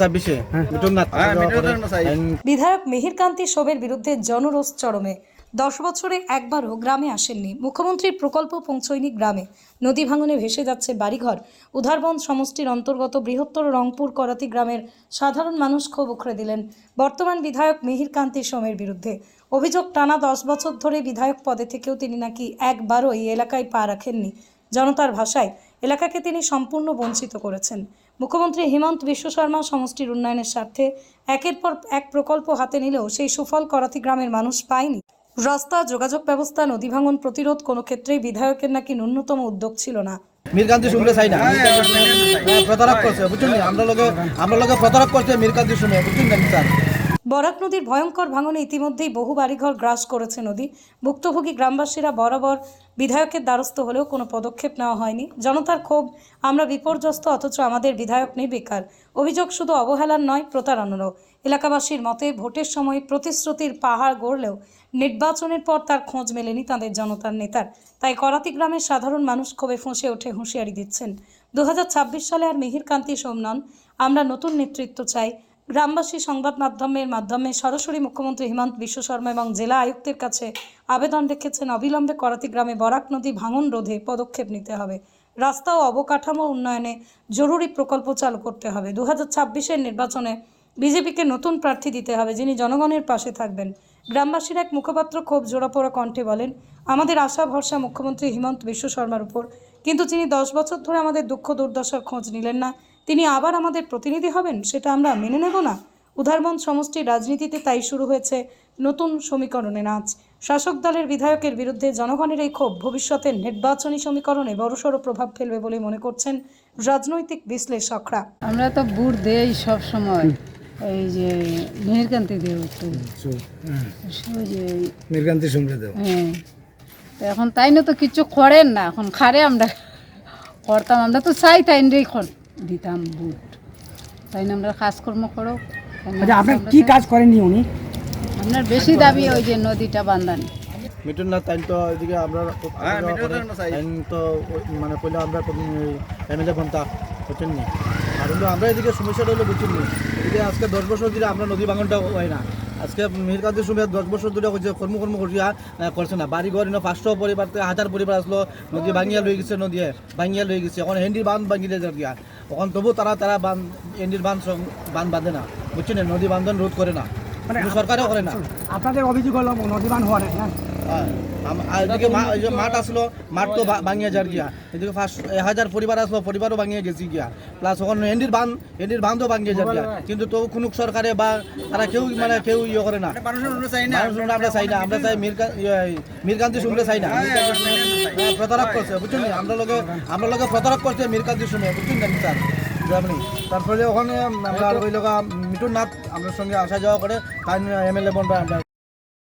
ছাব্বিশে। মিটুন নাথ বিধায়ক মিহিরকান্তি শোভের বিরুদ্ধে জনরোষ চরমে। দশ বছরে একবারও গ্রামে আসেননি। মুখ্যমন্ত্রীর প্রকল্প পৌঁছয়নি গ্রামে। নদী ভাঙনে ভেসে যাচ্ছে বাড়িঘর। উধারবন সমষ্টির অন্তর্গত বৃহত্তর রংপুর করাতি গ্রামের সাধারণ মানুষ ক্ষোভ উখড়ে দিলেন বর্তমান বিধায়ক মিহিরকান্তি সোমের বিরুদ্ধে। অভিযোগ টানা দশ বছর ধরে বিধায়ক পদে থেকেও তিনি নাকি একবারও এই এলাকায় পা রাখেননি। জনতার ভাষায় এলাকাকে তিনি সম্পূর্ণ বঞ্চিত করেছেন মুখ্যমন্ত্রী হেমন্ত বিশ্ব শর্মা সমষ্টির উন্নয়নের স্বার্থে একের পর এক প্রকল্প হাতে নিলেও সেই সুফল করাতি গ্রামের মানুষ পায়নি রাস্তা যোগাযোগ ব্যবস্থা নদী ভাঙন প্রতিরোধ কোনো ক্ষেত্রেই বিধায়কের নাকি ন্যূনতম উদ্যোগ ছিল না মিরকান্তি শুনলে চাই না হ্যাঁ, প্রতারক করছে বুঝছেন আমরা লোকে আমরা লোকে প্রতারক করছে মিরকান্তি শুনে বুঝছেন স্যার বরাক নদীর ভয়ঙ্কর ভাঙনে ইতিমধ্যেই বহু বাড়িঘর গ্রাস করেছে নদী। ভুক্তভোগী গ্রামবাসীরা বরাবর বিধায়কের দ্বারস্থ হলেও কোনো পদক্ষেপ নেওয়া হয়নি। জনতার ক্ষোভ, আমরা বিপর্যস্ত অথচ আমাদের বিধায়ক নেই বেকার। অভিযোগ শুধু অবহেলার নয়, প্রতারণারও। এলাকাবাসীর মতে, ভোটের সময় প্রতিশ্রুতির পাহাড় গড়লেও নির্বাচনের পর তার খোঁজ মেলেনি তাদের জনতার নেতার। তাই করাতি গ্রামের সাধারণ মানুষ ক্ষোভে ফুঁসে ওঠে হুঁশিয়ারি দিচ্ছেন। দু হাজার ছাব্বিশ সালে আর মিহিরকান্তি সোমনন আমরা নতুন নেতৃত্ব চাই গ্রামবাসী সংবাদ মাধ্যমের মাধ্যমে সরাসরি মুখ্যমন্ত্রী হিমন্ত বিশ্ব শর্মা এবং জেলা আয়ুক্তের কাছে আবেদন রেখেছেন অবিলম্বে করাতি গ্রামে বরাক নদী ভাঙন রোধে পদক্ষেপ নিতে হবে। রাস্তা ও অবকাঠামো উন্নয়নে জরুরি প্রকল্প চালু করতে হবে। দু হাজার নির্বাচনে বিজেপিকে নতুন প্রার্থী দিতে হবে যিনি জনগণের পাশে থাকবেন। গ্রামবাসীর এক মুখপাত্র ক্ষোভ জোড়াপোড়া কণ্ঠে বলেন, আমাদের আশা, ভরসা মুখ্যমন্ত্রী হিমন্ত বিশ্ব শর্মার উপর। কিন্তু তিনি দশ বছর ধরে আমাদের দুঃখ দুর্দশার খোঁজ নিলেন না তিনি আবার আমাদের প্রতিনিধি হবেন সেটা আমরা মেনে নেব না। উদারবন সমষ্টির রাজনীতিতে তাই শুরু হয়েছে নতুন সমীকরণে নাচ। শাসক দলের বিধায়কের বিরুদ্ধে জনগণের এই ক্ষোভ ভবিষ্যতের নির্বাচনী সমীকরণে বড়সড় প্রভাব ফেলবে বলে মনে করছেন রাজনৈতিক বিশ্লেষকরা। আমরা তো বুট দেই সব সময়। এই যে মেহেরকান্তি দেব। মিরকান্তি হ্যাঁ এখন তাই না তো কিছু করেন না এখন খারে আমরা করতাম। আমরা তো চাই তাই রে দিতাম বুট তাই না আমরা কাজকর্ম করো। আচ্ছা আপনার কি কাজ করেননি উনি? আপনার বেশি দাবি ওই যে নদীটা বান্ধানি। মিটুন নাথ তাই তো এদিকে আমরা আইন তো মানে আমরা এমএলএ বনতা বুঝছেন নি আর আমরা এদিকে সমস্যাটা হলো বুঝছেন এদিকে আজকে দশ বছর ধরে আমরা নদী ভাঙনটা হয় না। আজকে মীর কাদের সুমিয়া দশ বছর ধরে হচ্ছে কর্ম কর্ম করিয়া করছে না। বাড়ি ঘর এনে পাঁচশো পরিবার থেকে হাজার পরিবার আসলো নদী ভাঙিয়া লই গেছে নদী ভাঙিয়া লই গেছে। এখন হেন্ডির বাঁধ ভাঙিলে গিয়া। এখন তবু তারা তারা বান হেন্ডির বাঁধ বান্ধ বাঁধ বাঁধে না। বুঝছেন না নদী বান্ধন রোধ করে না। সরকারও করে না। আপনাদের অভিযোগ হলো নদী হওয়ার হওয়া আম- আর এদিকে মাঠ আসলো মাঠ তো ভাঙিয়া যার গিয়া। এদিকে ফার্স্ট এক হাজার পরিবার আসলো পরিবারও ভাঙিয়ে গেছি গিয়া। প্লাস ওখানে এন্ডির বান এন্ডির বান্ধও ভাঙিয়ে যার গিয়া। কিন্তু তো কোনো সরকারে বা তারা কেউ মানে কেউ ইয়ে করে না। আমরা চাই না আমরা চাই মিরকা- ইয়ে, মিরকান্তি শুনলে চাই না। হ্যাঁ, প্রতারক করছে বুঝছেন আমরা লোকে আমরা লোকে প্রতারক করছে মিরকান্তি শুনে বুঝছেন না স্যার? আপনি তারপরে ওখানে আমরা ওই লোক মিটুন নাথ আমাদের সঙ্গে আসা যাওয়া করে তাই এমএলএ বনবা আমরা